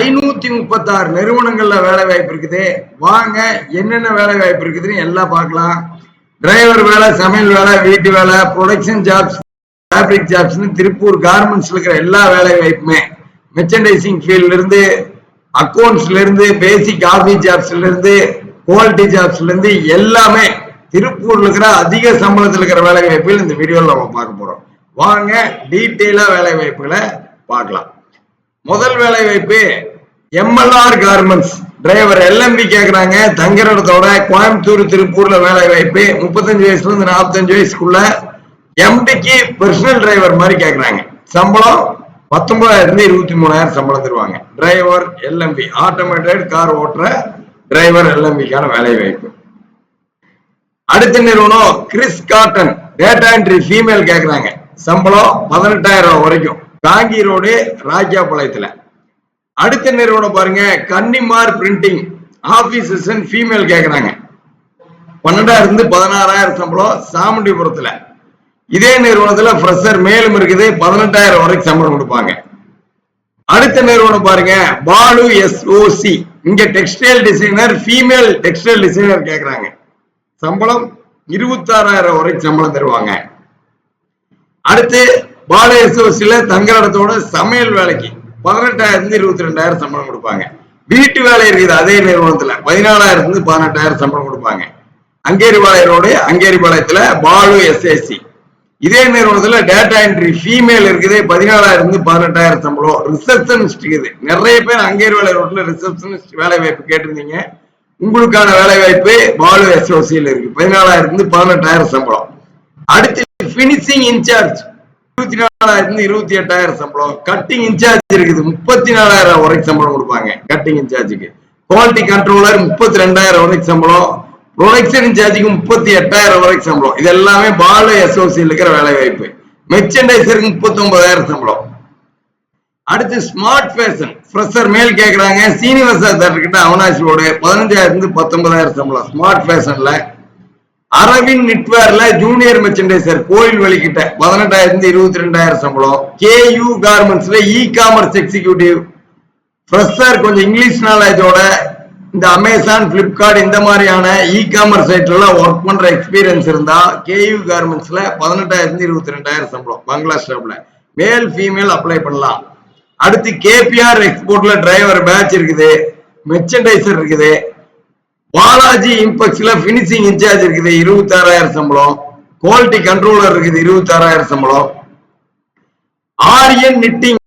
ஐநூத்தி முப்பத்தாறு நிறுவனங்கள்ல வேலை வாய்ப்பு இருக்குது. வாங்க என்னென்ன வேலை வாய்ப்பு இருக்குதுன்னு எல்லாம் பார்க்கலாம். டிரைவர் வேலை சமையல் வேலை வீட்டு வேலை ப்ரொடக்ஷன் ஜாப்ஸ் ஃபேப்ரிக் ஜாப்ஸ்னு திருப்பூர் கார்மெண்ட்ஸ்ல இருக்கிற எல்லா வேலை வாய்ப்புமே. மெர்ச்சன்டைசிங் ஃபீல்ட்ல இருந்து அக்கௌண்ட்ஸ்ல இருந்து பேசிக் ஆஃபீஸ் ஜாப்ஸ்ல இருந்து குவாலிட்டி ஜாப்ஸ்ல இருந்து எல்லாமே திருப்பூர்ல இருக்கிற அதிக சம்பளத்தில் இருக்கிற வேலை வாய்ப்புகள் இந்த வீடியோவில் நம்ம பார்க்க போறோம். வாங்க டீட்டெயிலா வேலை வாய்ப்புகளை பார்க்கலாம். முதல் வேலை வாய்ப்பு எம்எல்ஆர் கார்மெண்ட்ஸ் டிரைவர் எல்எம்பி கேக்குறாங்க. தங்குற இடத்தோட கோயம்புத்தூர் திருப்பூர்ல வேலை வாய்ப்பு முப்பத்தஞ்சு வயசுல இருந்து நாற்பத்தஞ்சு வயசுக்குள்ள எம்டிக்கு பர்சனல் டிரைவர் மாதிரி கேக்குறாங்க. சம்பளம் பத்தொன்பதாயிரம் இருந்து இருபத்தி மூணாயிரம் சம்பளம் தருவாங்க. டிரைவர் எல்எம்பி ஆட்டோமேட்டட் கார் ஓட்டுற டிரைவர் எல்எம்பிக்கான வேலை வாய்ப்பு. அடுத்த நிறுவனம் Chris cotton data entry female கேக்குறாங்க. சம்பளம் பதினெட்டாயிரம் ரூபாய் வரைக்கும். காங்கி ரோடு ராஜாபாளையத்துல. அடுத்த நிறுவனம் பாருங்க கன்னிமார் பிரிண்டிங் ஆபீஸ் ஃபீமேல் கேக்குறாங்க. பன்னெண்டாயிரம் இருந்து பதினாறாயிரம் சம்பளம் சாமுண்டிபுரத்துல. இதே நிறுவனத்துல ஃப்ரெஷர் மேலும் இருக்குது பதினெட்டாயிரம் வரைக்கும் சம்பளம் கொடுப்பாங்க. அடுத்த நிறுவனம் பாருங்க பாலு எஸ்ஓசி இங்க textile designer female textile designer கேக்குறாங்க. சம்பளம் இருபத்தாறாயிரம் வரைக்கும் சம்பளம் தருவாங்க. அடுத்து பாலு எஸ்ஓசில தங்குற இடத்தோட சமையல் வேலைக்கு பதினெட்டாயிரம் இருந்து இருபத்தி ரெண்டாயிரம் சம்பளம் கொடுப்பாங்க. வீட்டு வேலை இருக்குது அதே நிறுவனத்துல. பதினாலாயிரம் இருந்து பதினெட்டாயிரம் சம்பளம் கொடுப்பாங்க. அங்கேரிபாளைய ரோடு அங்கேரிபாளையத்துல பாலு எஸ்எஸ்சி இதே நிறுவனத்துல டேட்டா என்ட்ரி ஃபீமேல் இருக்குது பதினாலாயிரம் இருந்து பதினெட்டாயிரம் சம்பளம். ரிசப்ஷனிஸ்ட் இருக்குது. நிறைய பேர் அங்கேரிபாளைய ரோட்ல ரிசப்ஷனிஸ்ட் வேலை வாய்ப்பு கேட்டிருந்தீங்க. உங்களுக்கான வேலை வாய்ப்பு பாலு எஸ்ஓசியில் இருக்கு. பதினாலாயிரம் இருந்து பதினெட்டாயிரம் சம்பளம். அடுத்து பினிஷிங் இன்சார்ஜ் இருபத்தி நாலாயிரத்துல இருபத்தி எட்டாயிரம் சம்பளம். கட்டிங் இன்சார்ஜ் இருக்குது. முப்பத்தி நாலாயிரம் வரைக்கும் சம்பளம் கொடுப்பாங்க. கட்டிங் இன்சார்ஜுக்கு குவாலிட்டி கண்ட்ரோலர் முப்பத்தி ரெண்டாயிரம் வரைக்கும் சம்பளம். ப்ரொடக்ஷன் இன்சார்ஜுக்கு முப்பத்தி எட்டாயிரம் வரைக்கும் சம்பளம். இது எல்லாமே பாலு எஸ்ஓசியில் இருக்கிற வேலை வாய்ப்பு. மெர்ச்சன்டைசருக்கு முப்பத்தி ஒன்பதாயிரம் சம்பளம். அடுத்து ஸ்மார்ட் ஃபேஷன் ஃப்ரெஷர் மேல் கேட்குறாங்க சீனிவாசா கிட்ட அவனாசியோட பதினஞ்சாயிரம் இருந்து பத்தொன்பதாயிரம் சம்பளம். ஸ்மார்ட் ஃபேஷன்ல அரவிந்த் நிட்வேர்ல ஜூனியர் மெர்ச்சன்டைசர் கோயில் வழிகிட்ட பதினெட்டாயிரம் இருபத்தி ரெண்டாயிரம் சம்பளம் கேயூ கார்மெண்ட்ஸ்ல இ காமர்ஸ் எக்ஸிக்யூட்டிவ் ஃப்ரெஷர் கொஞ்சம் இங்கிலீஷ் நாலேஜோட இந்த அமேசான் பிளிப்கார்ட் இந்த மாதிரியான இ காமர்ஸ் சைட்லாம் ஒர்க் பண்ற எக்ஸ்பீரியன்ஸ் இருந்தா கேயூ கார்மெண்ட்ஸ்ல பதினெட்டாயிரம் இருந்து இருபத்தி ரெண்டாயிரம் சம்பளம் பங்களா ஸ்டாப்ல மேல் ஃபீமேல் அப்ளை பண்ணலாம். அடுத்து கேபிஆர் எக்ஸ்போர்ட்ல டிரைவர் பேட்ச் இருக்குது. மெர்ச்சன்டைசர் இருக்குது. பாலாஜி இம்பெக்ஸ்ல பினிஷிங் இன்சார்ஜ் இருக்குது இருபத்தாறாயிரம் சம்பளம். குவாலிட்டி கண்ட்ரோலர் இருக்குது இருபத்தாறாயிரம் சம்பளம். ஆரியன் நிட்டிங்